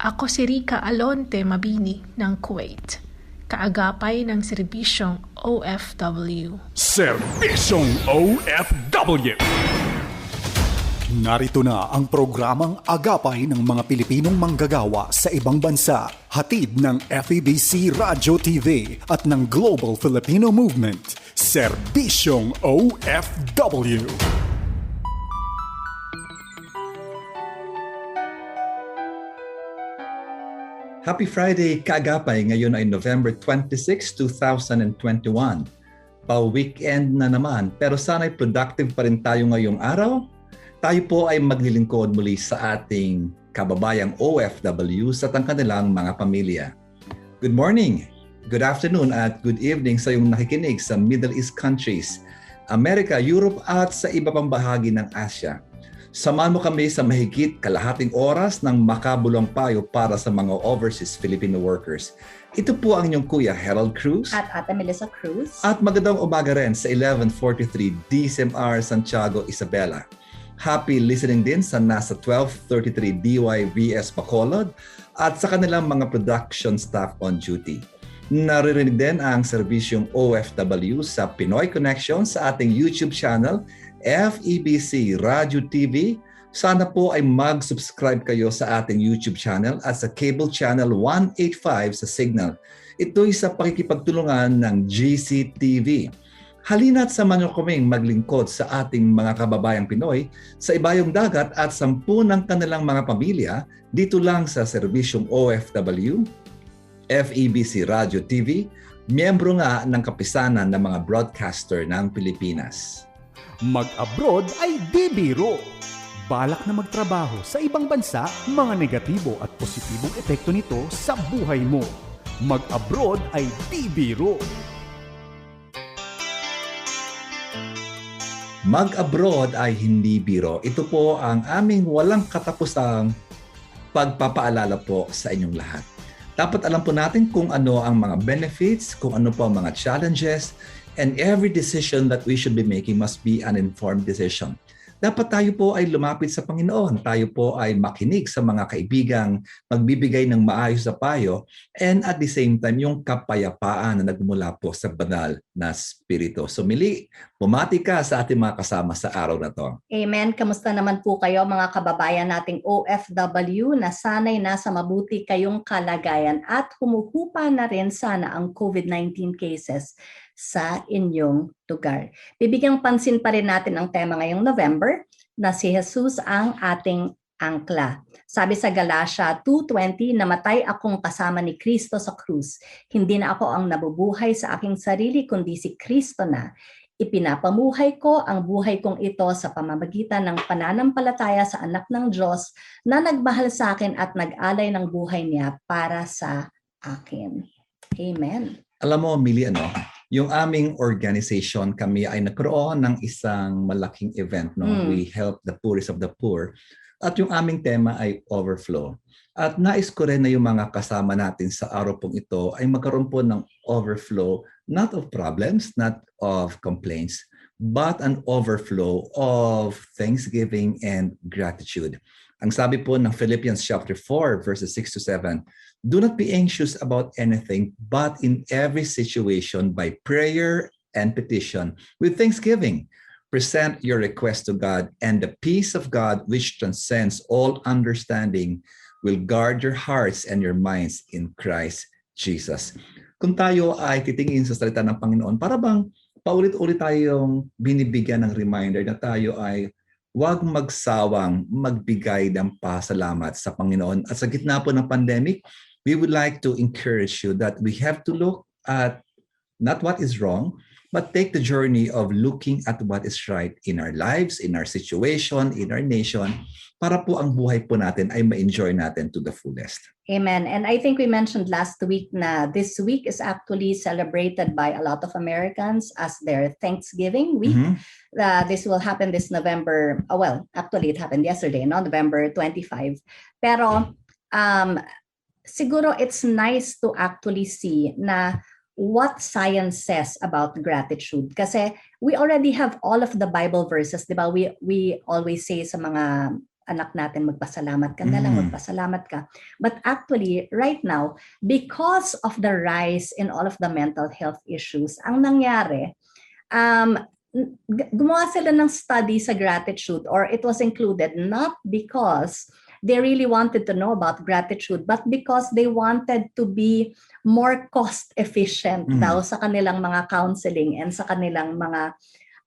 Ako si Rica Alonte Mabini ng Kuwait, kaagapay ng serbisyong OFW. Serbisyong OFW. Narito na ang programang agapay ng mga Pilipinong manggagawa sa ibang bansa. Hatid ng FEBC Radio TV at ng Global Filipino Movement. Serbisyong OFW. Happy Friday, Kaagapay. Ngayon ay November 26, 2021. Pa-weekend na naman, pero sana'y productive pa rin tayo ngayong araw. Tayo po ay maglilingkod muli sa ating kababayang OFW sa ang kanilang mga pamilya. Good morning, good afternoon at good evening sa iyong nakikinig sa Middle East countries, Amerika, Europe at sa iba pang bahagi ng Asia. Samahan mo kami sa mahigit kalahating oras ng makabulong payo para sa mga overseas Filipino workers. Ito po ang inyong Kuya Harold Cruz. At Ate Melissa Cruz. At magandang umaga rin sa 1143 DCMR Santiago, Isabela. Happy listening din sa nasa 1233 DYVS Bacolod at sa kanilang mga production staff on duty. Naririnig din ang serbisyong OFW sa Pinoy Connection sa ating YouTube channel FEBC Radio TV. Sana po ay mag-subscribe kayo sa ating YouTube channel at sa cable channel 185 sa Signal. Ito'y sa pakikipagtulungan ng GCTV. Halina't samahan niyo kaming maglingkod sa ating mga kababayang Pinoy sa ibayong dagat at sampu ng kanilang mga pamilya dito lang sa serbisyong OFW, FEBC Radio TV, miyembro nga ng kapisanan ng mga broadcaster ng Pilipinas. Mag-abroad ay di biro. Balak na magtrabaho sa ibang bansa, mga negatibo at positibong epekto nito sa buhay mo. Mag-abroad ay di biro. Mag-abroad ay hindi biro. Ito po ang aming walang katapusang pagpapaalala po sa inyong lahat. Dapat alam po natin kung ano ang mga benefits, kung ano po ang mga challenges, and every decision that we should be making must be an informed decision. Dapat tayo po ay lumapit sa Panginoon. Tayo po ay makinig sa mga kaibigang magbibigay ng maayos na payo and at the same time yung kapayapaan na nagmula po sa banal na spirito. So mili, bumati ka sa ating mga kasama sa araw na to. Amen. Kamusta naman po kayo mga kababayan nating OFW na sanay nasa mabuti kayong kalagayan at humuhupa na rin sana ang COVID-19 cases sa inyong lugar. Bibigyang pansin pa rin natin ang tema ngayong November na si Jesus ang ating angkla. Sabi sa Galatia 2.20, namatay akong kasama ni Kristo sa krus. Hindi na ako ang nabubuhay sa aking sarili, kundi si Kristo na. Ipinapamuhay ko ang buhay kong ito sa pamamagitan ng pananampalataya sa anak ng Diyos na nagmahal sa akin at nag-alay ng buhay niya para sa akin. Amen. Alam mo, Mili, ano, yung aming organization, kami ay nagkaroon ng isang malaking event. No? Mm. We help the poorest of the poor. At yung aming tema ay overflow. At nais ko rin na yung mga kasama natin sa araw pong ito ay magkaroon po ng overflow, not of problems, not of complaints, but an overflow of thanksgiving and gratitude. Ang sabi po ng Philippians chapter 4 verses 6 to 7, Do not be anxious about anything, but in every situation by prayer and petition with thanksgiving present your request to God and the peace of God which transcends all understanding will guard your hearts and your minds in Christ Jesus. Kung tayo ay titingin sa salita ng Panginoon, para bang paulit-ulit tayong binibigyan ng reminder na tayo ay huwag magsawang magbigay ng pasalamat sa Panginoon. At sa gitna po ng pandemic, we would like to encourage you that we have to look at not what is wrong, but take the journey of looking at what is right in our lives, in our situation, in our nation, para po ang buhay po natin ay ma-enjoy natin to the fullest. Amen. And I think we mentioned last week na this week is actually celebrated by a lot of Americans as their Thanksgiving week. Mhm. Uh, this will happen this November. Oh, well, actually it happened yesterday, no? November 25. Pero um, siguro it's nice to actually see na what science says about gratitude. Kasi we already have all of the Bible verses, di ba? We, we always say sa mga anak natin, magpasalamat ka na lang, Mm. magpasalamat ka. But actually, right now, because of the rise in all of the mental health issues, ang nangyari, um, gumawa sila ng study sa gratitude or it was included not because they really wanted to know about gratitude, but because they wanted to be more cost efficient Mm. daw sa kanilang mga counseling and sa kanilang mga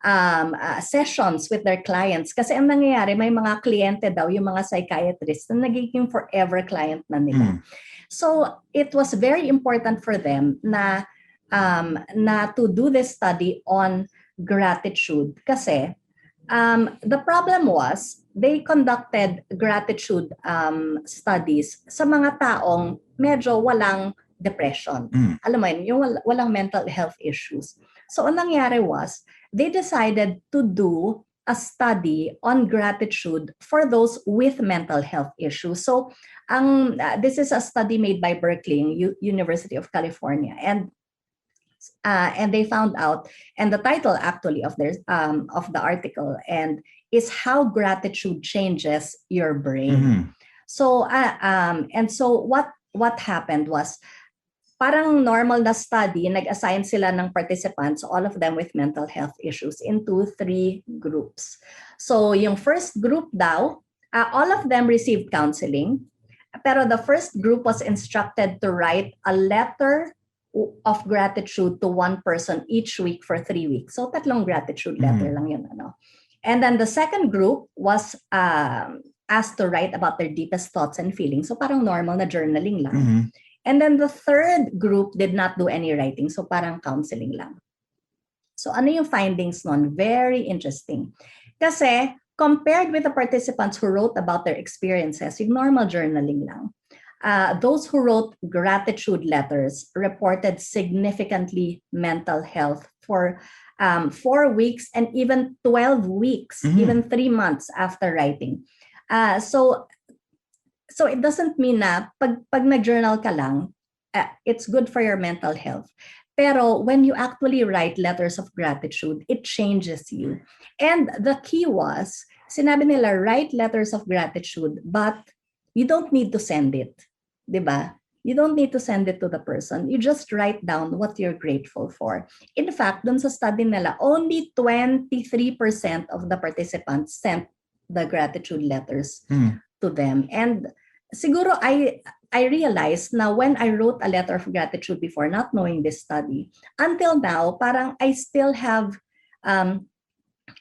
um, uh, sessions with their clients. Kasi ang nangyayari, may mga kliyente daw, yung mga psychiatrists, na nagiging forever client na nila. Mm. So it was very important for them na um, na to do this study on gratitude kasi um, the problem was they conducted gratitude um, studies sa mga taong medyo walang depression. Mm. Alam mo yun, yung wal- walang mental health issues. So ang nangyari was they decided to do a study on gratitude for those with mental health issues. So ang uh, this is a study made by Berkeley U- University of California and uh, and they found out and the title actually of their um, of the article and is how gratitude changes your brain. Mhm. So uh, um and so what what happened was parang normal na study nag-assign sila ng participants all of them with mental health issues into three groups. So yung first group daw uh, all of them received counseling pero the first group was instructed to write a letter of gratitude to one person each week for three weeks. So tatlong gratitude letter lang yun ano. And then the second group was um, asked to write about their deepest thoughts and feelings. So parang normal na journaling lang. Mhm. And then the third group did not do any writing. So parang counseling lang. So ano yung findings nun? Very interesting. Kasi compared with the participants who wrote about their experiences, yung normal journaling lang, uh, those who wrote gratitude letters reported significantly mental health for um, four weeks and even 12 weeks, Mhm. even three months after writing. Uh, so so it doesn't mean na pag, pag nag-journal ka lang, uh, it's good for your mental health. Pero when you actually write letters of gratitude, it changes you. And the key was, sinabi nila, write letters of gratitude, but you don't need to send it. 'Di ba? You don't need to send it to the person. You just write down what you're grateful for. In fact, dun sa study nila, only 23% of the participants sent the gratitude letters Mm. to them. And siguro I I realized na when I wrote a letter of gratitude before, not knowing this study, until now, parang I still have um,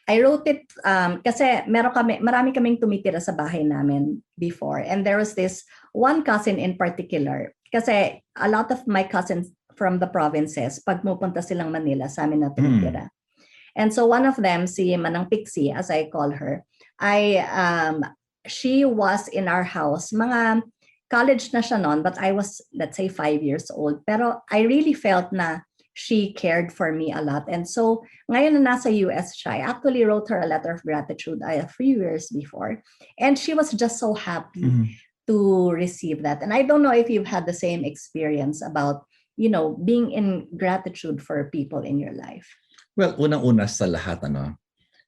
I wrote it um, kasi meron kami, marami kaming tumitira sa bahay namin before. And there was this one cousin in particular. Kasi a lot of my cousins from the provinces, pag pupunta silang Manila, sa amin na tumitira. And so one of them, si Manang Pixie, as I call her, I um, she was in our house. Mga college na siya noon, but I was, let's say, five years old. Pero I really felt na she cared for me a lot. And so, ngayon na nasa US siya, I actually wrote her a letter of gratitude a few years before. And she was just so happy Mhm. to receive that. And I don't know if you've had the same experience about, you know, being in gratitude for people in your life. Well, unang-una sa lahat, ano,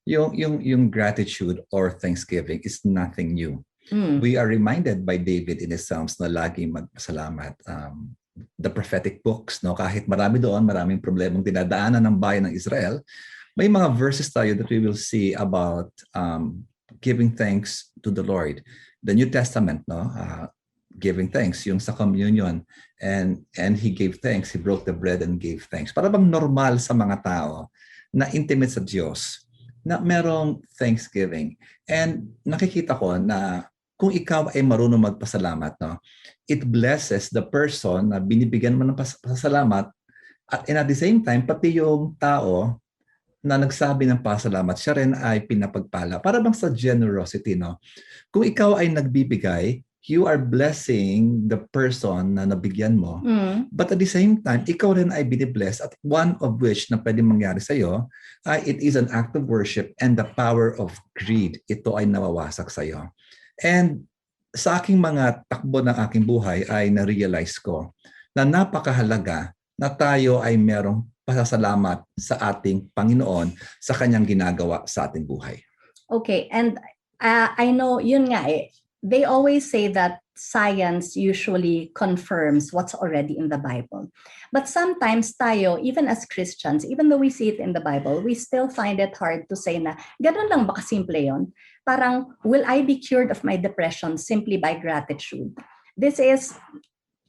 yung, yung, yung gratitude or thanksgiving is nothing new. Mm. We are reminded by David in his Psalms na laging magpasalamat. Um, the prophetic books, no? kahit marami doon, maraming problemang dinadaanan ng bayan ng Israel, may mga verses tayo that we will see about um, giving thanks to the Lord. The New Testament, no? Uh, giving thanks, yung sa communion. And, and he gave thanks, he broke the bread and gave thanks. Para bang normal sa mga tao na intimate sa Diyos, na merong thanksgiving. And nakikita ko na kung ikaw ay marunong magpasalamat, no, it blesses the person na binibigyan mo ng pas- pasalamat at and at the same time, pati yung tao na nagsabi ng pasalamat, siya rin ay pinapagpala. Para bang sa generosity, no? Kung ikaw ay nagbibigay, you are blessing the person na nabigyan mo. Mm. But at the same time, ikaw rin ay binibless at one of which na pwede mangyari sa iyo ay it is an act of worship and the power of greed. Ito ay nawawasak sa iyo. And sa aking mga takbo ng aking buhay ay na-realize ko na napakahalaga na tayo ay merong pasasalamat sa ating Panginoon sa kanyang ginagawa sa ating buhay. Okay, and uh, I know, yun nga eh, they always say that science usually confirms what's already in the Bible. But sometimes tayo, even as Christians, even though we see it in the Bible, we still find it hard to say na, ganun lang ba kasimple yun? Parang, will I be cured of my depression simply by gratitude? This is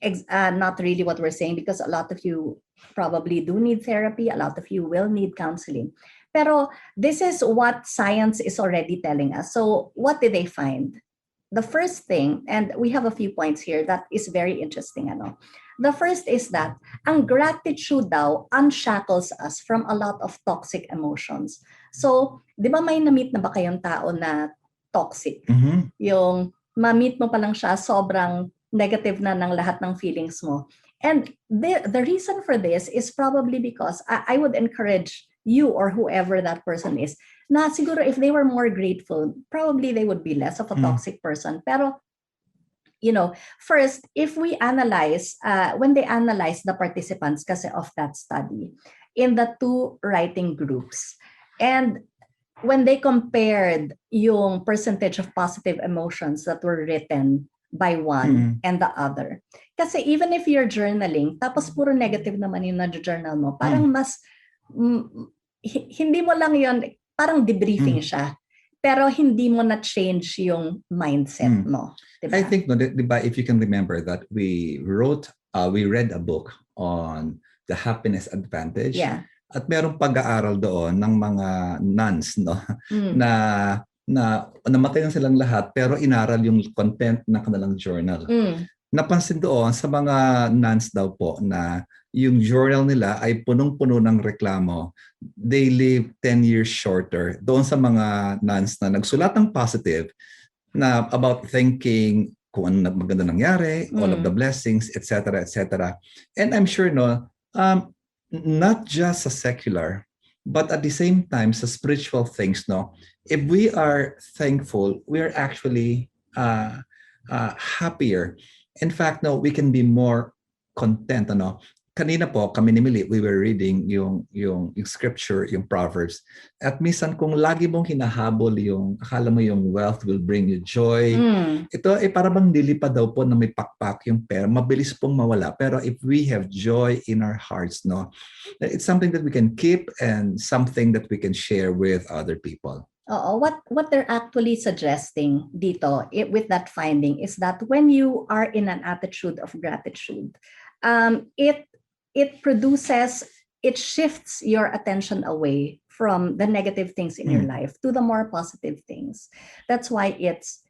uh, not really what we're saying because a lot of you probably do need therapy, a lot of you will need counseling. Pero this is what science is already telling us. So what did they find? The first thing, and we have a few points here that is very interesting. Ano? The first is that ang gratitude daw unshackles us from a lot of toxic emotions. So, di ba may na-meet na ba kayong tao na toxic? Mhm. yung ma-meet mo pa lang siya, sobrang negative na ng lahat ng feelings mo. And the, the reason for this is probably because I, I would encourage you or whoever that person is, na siguro if they were more grateful, probably they would be less of a Mm. toxic person. Pero, you know, first, if we analyze, uh, when they analyze the participants kasi of that study, in the two writing groups, and when they compared yung percentage of positive emotions that were written by one Mm. and the other. Kasi even if you're journaling, tapos puro negative naman yung na-journal mo, parang mas, mm, hi- hindi mo lang yon parang debriefing Mm. siya. Pero hindi mo na-change yung mindset Mm. mo. Diba? I think, no, di di ba, if you can remember that we wrote, uh, we read a book on the happiness advantage. Yeah. At merong pag-aaral doon ng mga nuns, no? Mm. na na namatay na silang lahat pero inaral yung content ng kanilang journal. Mm. Napansin doon sa mga nuns daw po na yung journal nila ay punong-puno ng reklamo. They live 10 years shorter. Doon sa mga nuns na nagsulat ng positive na about thinking kung ano maganda nangyari, all of Mm. the blessings, etc., etc. And I'm sure no, um, not just a secular, but at the same time sa spiritual things, no, if we are thankful, we're actually uh, uh, happier. In fact, no, we can be more content. Ano? Kanina po, kami ni Millie, we were reading yung, yung, yung scripture, yung Proverbs. At minsan, kung lagi mong hinahabol yung, akala mo yung wealth will bring you joy, Mm. ito ay para bang nilipad daw po na may pakpak yung pera. Mabilis pong mawala. Pero if we have joy in our hearts, no, it's something that we can keep and something that we can share with other people. Oo, what what they're actually suggesting dito i- with that finding is that when you are in an attitude of gratitude, um, it it produces it shifts your attention away from the negative things in your life to the more positive things. That's why it's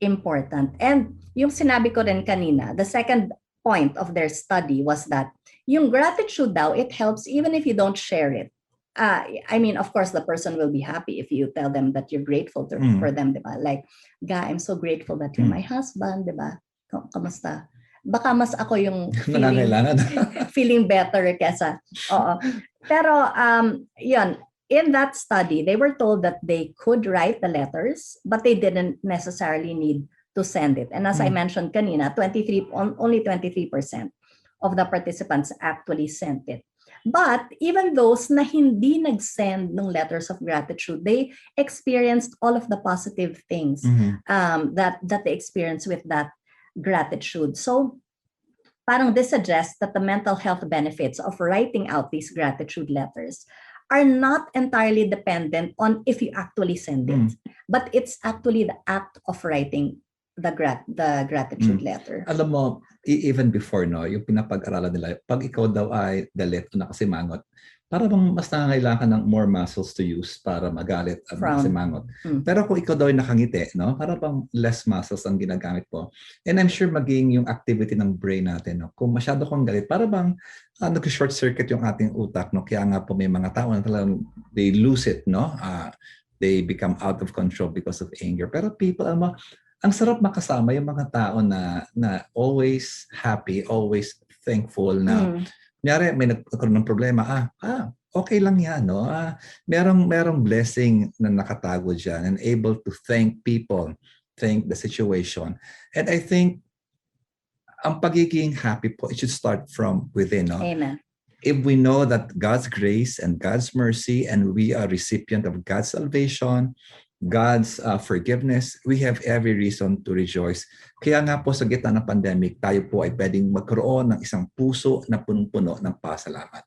important. And yung sinabi ko rin kanina, the second point of their study was that yung gratitude daw, it helps even if you don't share it uh, I mean, of course, the person will be happy if you tell them that you're grateful to, Mm. for them, di ba? Like, ga, I'm so grateful that you're Mm. my husband, di ba? Ka- Kamusta? Baka mas ako yung feeling, feeling better kesa. Oo. Pero, um, yun, in that study, they were told that they could write the letters, but they didn't necessarily need to send it. And as I Mm. mentioned kanina, 23, on- only 23% of the participants actually sent it. But even those na hindi nag-send ng letters of gratitude, they experienced all of the positive things Mhm. um, that that they experience with that gratitude. So, parang this suggests that the mental health benefits of writing out these gratitude letters are not entirely dependent on if you actually send it, but it's actually the act of writing the grat the gratitude letter. Alam mo, e- even before, no, yung pinapag-aralan nila, pag ikaw daw ay galit o nakasimangot, para bang mas nangangailangan ng more muscles to use para magalit at Frown. nakasimangot. Mm. Pero kung ikaw daw ay nakangiti, no, para bang less muscles ang ginagamit mo. And I'm sure maging yung activity ng brain natin, no, kung masyado kang galit, para bang uh, nag-short circuit yung ating utak, no, kaya nga po may mga tao na talagang they lose it, no, Ah, they become out of control because of anger. Pero people, alam mo, ang sarap makasama yung mga tao na na always happy, always thankful na Mm. Kunyari, may nagkaroon ng problema, ah, ah, okay lang yan, no? Ah, merong, merong blessing na nakatago dyan and able to thank people, thank the situation. And I think, ang pagiging happy po, it should start from within, no? Amen. If we know that God's grace and God's mercy and we are recipient of God's salvation, God's uh, forgiveness, we have every reason to rejoice. Kaya nga po sa gitna ng pandemic, tayo po ay pwedeng magkaroon ng isang puso na punong-puno ng pasalamat.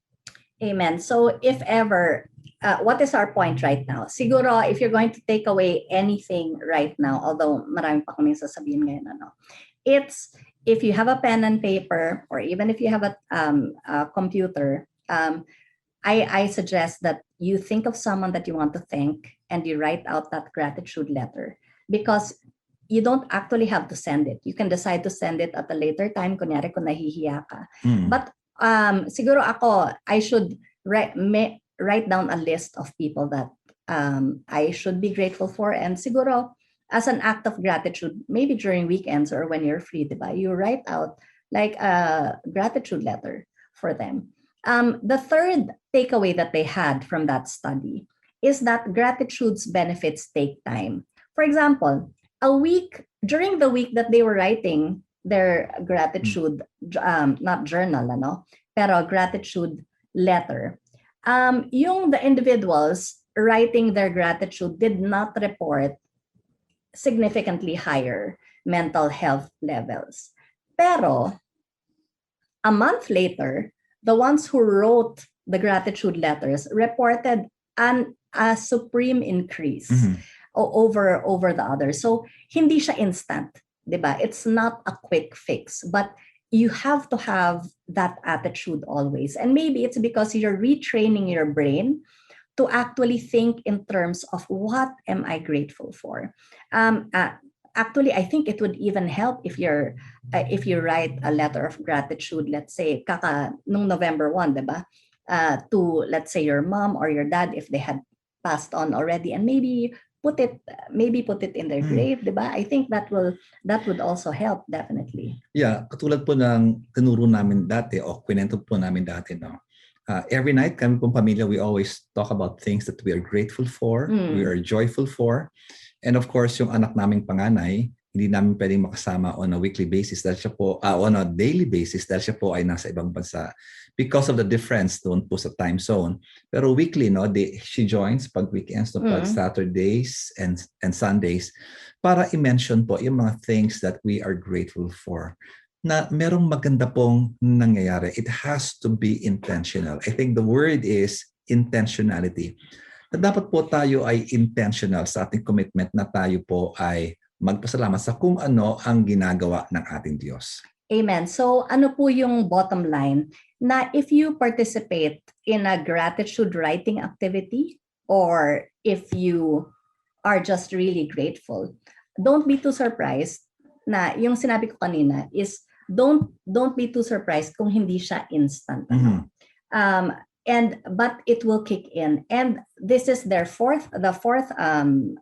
Amen. So if ever, uh, what is our point right now? Siguro, if you're going to take away anything right now, although marami pa kaming sasabihin ngayon, ano, it's if you have a pen and paper, or even if you have a, um, a computer, um, I, I suggest that you think of someone that you want to thank and you write out that gratitude letter because you don't actually have to send it. You can decide to send it at a later time, kunyari kung nahihiya ka. Mm. But um, siguro ako, I should write, may, write down a list of people that um, I should be grateful for. And siguro, as an act of gratitude, maybe during weekends or when you're free, diba, you write out like a gratitude letter for them. Um, the third takeaway that they had from that study is that gratitude's benefits take time. For example, a week during the week that they were writing their gratitude, um, not journal, ano, pero gratitude letter, um, yung the individuals writing their gratitude did not report significantly higher mental health levels. Pero a month later, the ones who wrote the gratitude letters reported an a supreme increase Mhm. over over the other. So hindi siya instant, 'di ba? It's not a quick fix, but you have to have that attitude always. And maybe it's because you're retraining your brain to actually think in terms of what am I grateful for. Um, uh, actually, I think it would even help if you're uh, if you write a letter of gratitude. Let's say kaka nung November 1, 'di ba? Uh, to let's say your mom or your dad if they had passed on already, and maybe put it maybe put it in their Mm. grave, 'di ba? I think that will that would also help definitely. Yeah, katulad po ng tinuro namin dati o kwento po namin dati, no? Uh, every night kami pong pamilya, we always talk about things that we are grateful for, Mm. we are joyful for. And of course, yung anak naming panganay, hindi namin pwedeng makasama on a weekly basis dahil siya po, ah, on a daily basis dahil siya po ay nasa ibang bansa because of the difference doon po sa time zone. Pero weekly, no, they, she joins pag weekends, no, pag Mm. Saturdays and, and Sundays para i-mention po yung mga things that we are grateful for na merong maganda pong nangyayari. It has to be intentional. I think the word is intentionality. Na dapat po tayo ay intentional sa ating commitment na tayo po ay magpasalamat sa kung ano ang ginagawa ng ating Diyos. Amen. So ano po yung bottom line na if you participate in a gratitude writing activity or if you are just really grateful, don't be too surprised na yung sinabi ko kanina is don't don't be too surprised kung hindi siya instant. ano. Um, and but it will kick in. And this is their fourth the fourth um,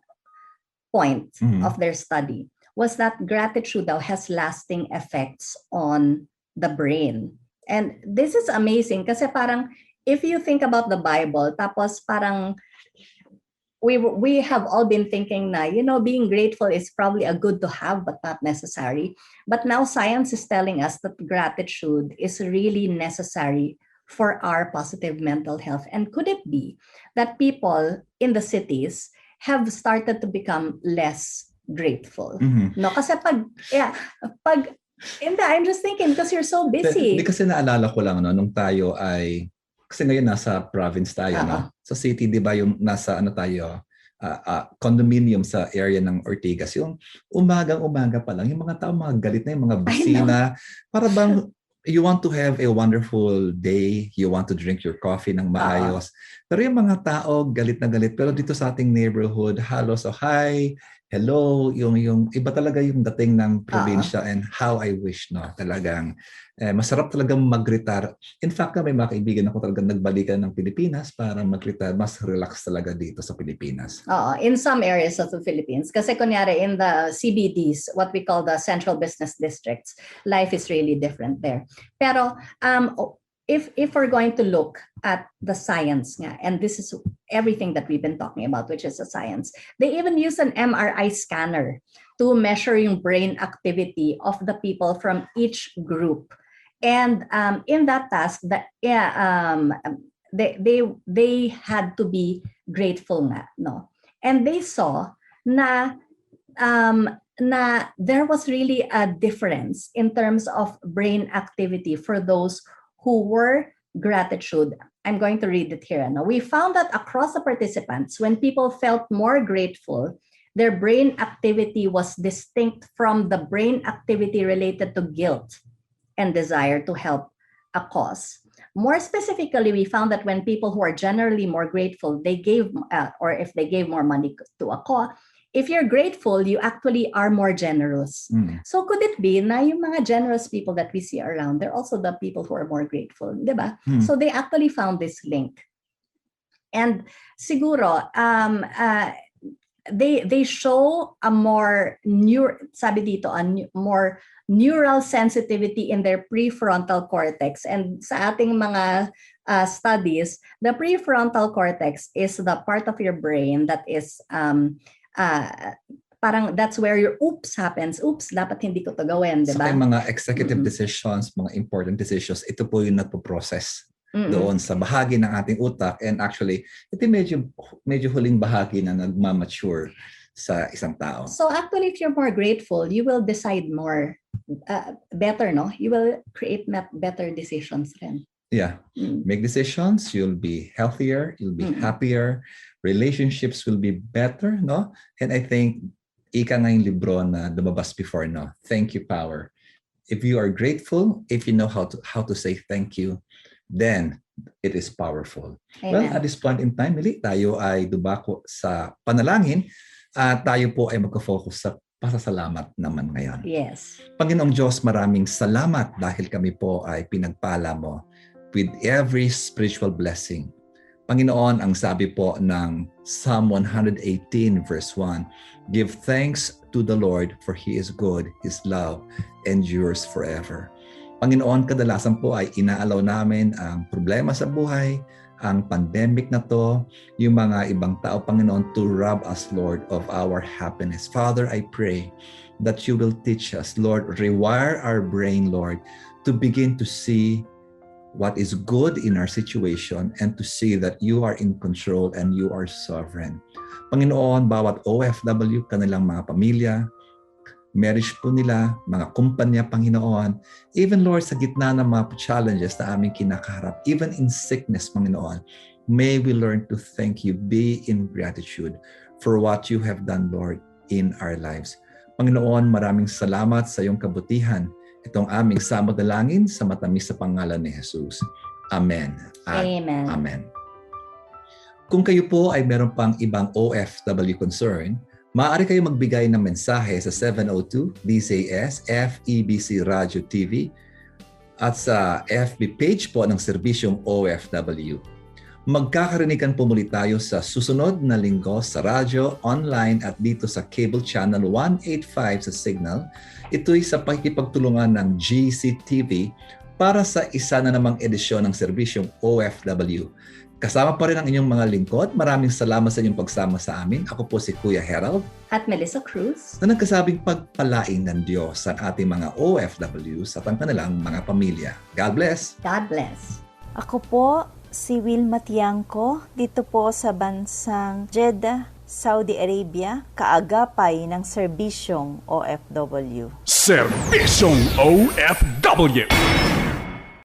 point Mhm. of their study was that gratitude has lasting effects on the brain. And this is amazing kasi parang if you think about the Bible tapos parang we we have all been thinking na you know being grateful is probably a good to have but not necessary but now science is telling us that gratitude is really necessary for our positive mental health and could it be that people in the cities have started to become less grateful Mhm. no kasi pag yeah pag hindi I'm just thinking because you're so busy Hindi kasi naalala ko lang no, nung tayo ay kasi ngayon nasa province tayo Oo. no. Sa city 'di ba yung nasa ano tayo ah, ah, condominium sa area ng Ortigas yung umagang-umaga pa lang yung mga tao mga galit na yung mga busina para bang you want to have a wonderful day, you want to drink your coffee ng maayos. Pero yung mga tao galit na galit pero dito sa ating neighborhood halos oh hi, hello, yung yung iba talaga yung dating ng probinsya and how I wish no talagang eh, masarap talagang mag-retire. In fact, may mga kaibigan ako talagang nagbalikan ng Pilipinas para mag-retire. Mas relax talaga dito sa Pilipinas. Oo, in some areas of the Philippines. Kasi kunyari in the CBDs, what we call the central business districts, life is really different there. Pero um, if if we're going to look at the science nga, and this is everything that we've been talking about, which is the science, they even use an MRI scanner to measure yung brain activity of the people from each group. And um, in that task, that um, they they they had to be grateful no? And they saw na um, na there was really a difference in terms of brain activity for those who were gratitude. I'm going to read it here. Now, we found that across the participants, when people felt more grateful, their brain activity was distinct from the brain activity related to guilt and desire to help a cause. More specifically, we found that when people who are generally more grateful, they gave, uh, or if they gave more money to a cause, if you're grateful, you actually are more generous. Mm. So could it be na yung mga generous people that we see around, they're also the people who are more grateful, di ba? Hmm. So they actually found this link. And siguro, um, uh, they they show a more new, sabi dito a nu- more neural sensitivity in their prefrontal cortex and sa ating mga uh, studies the prefrontal cortex is the part of your brain that is um uh, parang that's where your oops happens oops dapat hindi ko to gawin di Sa ba may mga executive Mm-mm. decisions, mga important decisions, ito po yung nagpo-process Mm-mm. doon sa bahagi ng ating utak and actually ito medyo medyo huling bahagi na nagmamature sa isang tao. So actually, if you're more grateful, you will decide more uh, better, no? You will create better decisions rin. Yeah, Mm. make decisions, you'll be healthier, you'll be Mm-mm. happier, relationships will be better, no? And I think ika nga yung libro na lumabas before, no? Thank you power. If you are grateful, if you know how to how to say thank you, then it is powerful. Well, at this point in time, Mili, tayo ay dubako sa panalangin at tayo po ay magka-focus sa pasasalamat naman ngayon. yes. Panginoong Diyos, maraming salamat dahil kami po ay pinagpala mo with every spiritual blessing. Panginoon, ang sabi po ng Psalm 118 verse 1, Give thanks to the Lord for He is good, His love endures forever. Panginoon, kadalasan po ay inaalaw namin ang problema sa buhay, ang pandemic na to, yung mga ibang tao, Panginoon, to rob us, Lord, of our happiness. Father, I pray that you will teach us, Lord, rewire our brain, Lord, to begin to see what is good in our situation and to see that you are in control and you are sovereign. Panginoon, bawat OFW, kanilang mga pamilya, marriage po nila, mga kumpanya, Panginoon, even Lord, sa gitna ng mga challenges na aming kinakaharap, even in sickness, Panginoon, may we learn to thank you, be in gratitude for what you have done, Lord, in our lives. Panginoon, maraming salamat sa iyong kabutihan. Itong aming samadalangin sa matamis sa pangalan ni Jesus. Amen. At Amen. Amen. Kung kayo po ay meron pang ibang OFW concern, maaari kayo magbigay ng mensahe sa 702 DCS FEBC Radio TV at sa FB page po ng serbisyong OFW. Magkakarinigan po muli tayo sa susunod na linggo sa radyo, online at dito sa cable channel 185 sa Signal. Ito'y sa pakikipagtulungan ng GCTV para sa isa na namang edisyon ng serbisyong OFW. Kasama pa rin ang inyong mga lingkod. Maraming salamat sa inyong pagsama sa amin. Ako po si Kuya Herald At Melissa Cruz. na nagkasabing pagpalain ng Diyos sa ating mga OFWs at ang kanilang mga pamilya. God bless! God bless. Ako po si Wilma Tiangco dito po sa bansang Jeddah, Saudi Arabia, kaagapay ng serbisyong OFW. Servisyong OFW.